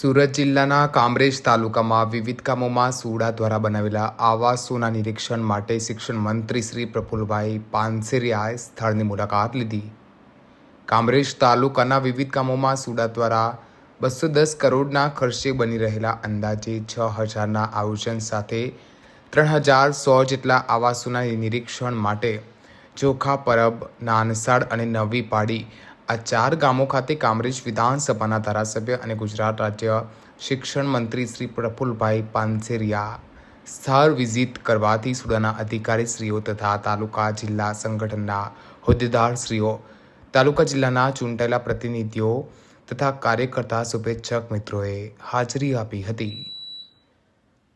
સુરત જિલ્લાના કામરેજ તાલુકામાં વિવિધ કામોમાં સુડા દ્વારા બનાવેલા આવાસોના નિરીક્ષણ માટે શિક્ષણ મંત્રી શ્રી પ્રફુલભાઈ પાનસેરિયાએ સ્થળની મુલાકાત લીધી. કામરેજ તાલુકાના વિવિધ કામોમાં સુડા દ્વારા બસો દસ કરોડના ખર્ચે બની રહેલા અંદાજે છ હજારના આયોજન સાથે ત્રણ હજાર સો જેટલા આવાસોના નિરીક્ષણ માટે ચોખા, પરબ, નાનસાડ અને નવી પાડી આ ચાર ગામો ખાતે કામરેજ વિધાનસભાના ધારાસભ્ય અને ગુજરાત રાજ્ય શિક્ષણ મંત્રી શ્રી પ્રફુલભાઈ પાનસેરિયા સ્થળ વિઝિટ કરવાથી સુડાના અધિકારીશ્રીઓ તથા તાલુકા જિલ્લા સંગઠનના હોદ્દેદારશ્રીઓ, તાલુકા જિલ્લાના ચૂંટાયેલા પ્રતિનિધિઓ તથા કાર્યકર્તા શુભેચ્છક મિત્રોએ હાજરી આપી હતી.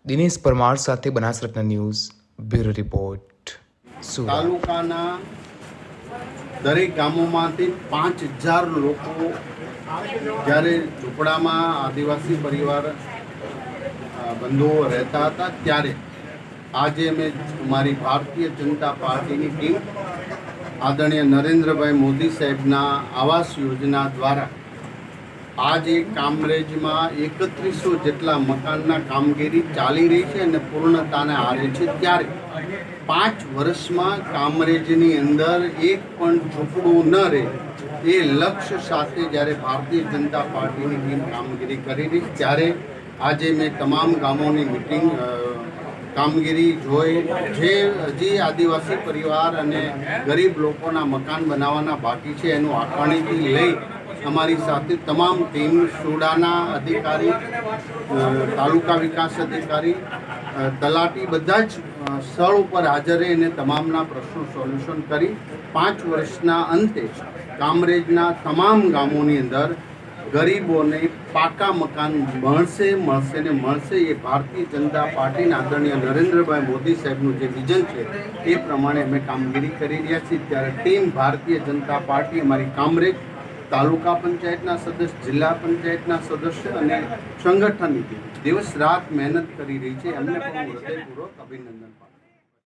દિનેશ પરમાર સાથે બનાસરત્ન ન્યૂઝ બ્યુરો રિપોર્ટ તાલુકાના દરેક ગામોમાંથી પાંચ હજાર લોકો જ્યારે ઝૂંપડામાં આદિવાસી પરિવાર બંધુઓ રહેતા હતા, ત્યારે આજે અમે અમારી ભારતીય જનતા પાર્ટીની ટીમ આદરણીય નરેન્દ્રભાઈ મોદી સાહેબના આવાસ યોજના દ્વારા આજે કામરેજમાં એકત્રીસો જેટલા મકાનના કામગીરી ચાલી રહી છે અને પૂર્ણતાને હારે છે ત્યારે પાંચ વર્ષમાં કામરેજની અંદર એક પણ ઝૂંપડું ન રહે એ લક્ષ્ય સાથે જ્યારે ભારતીય જનતા પાર્ટીની ટીમ કામગીરી કરી રહી ત્યારે આજે મેં તમામ ગામોની મિટિંગ કામગીરી જોઈ. જે હજી આદિવાસી પરિવાર અને ગરીબ લોકોના મકાન બનાવવાના બાકી છે, એનું આકારણીથી લઈ અમારી સાથે તમામ ટીમ, સોડાના અધિકારી તાલુકા વિકાસ અધિકારી તલાટી બધા જ સ્થળ ઉપર હાજર રહીને તમામના પ્રશ્નો સોલ્યુશન કરી પાંચ વર્ષના અંતે કામરેજના તમામ ગામોની અંદર ગરીબોને પાકા મકાન મળશે મળશે ને મળશે એ ભારતીય જનતા પાર્ટીના આદરણીય નરેન્દ્રભાઈ મોદી સાહેબનું જે વિઝન છે એ પ્રમાણે અમે કામગીરી કરી રહ્યા છીએ. ત્યારે ટીમ ભારતીય જનતા પાર્ટી, અમારી કામરેજ તાલુકા પંચાયતના સદસ્ય, જિલ્લા પંચાયતના સદસ્ય અને સંગઠનની ટીમ દિવસ રાત મહેનત કરી રહી છે એમને પણ હું હૃદયપૂર્વક અભિનંદન પાઠવું.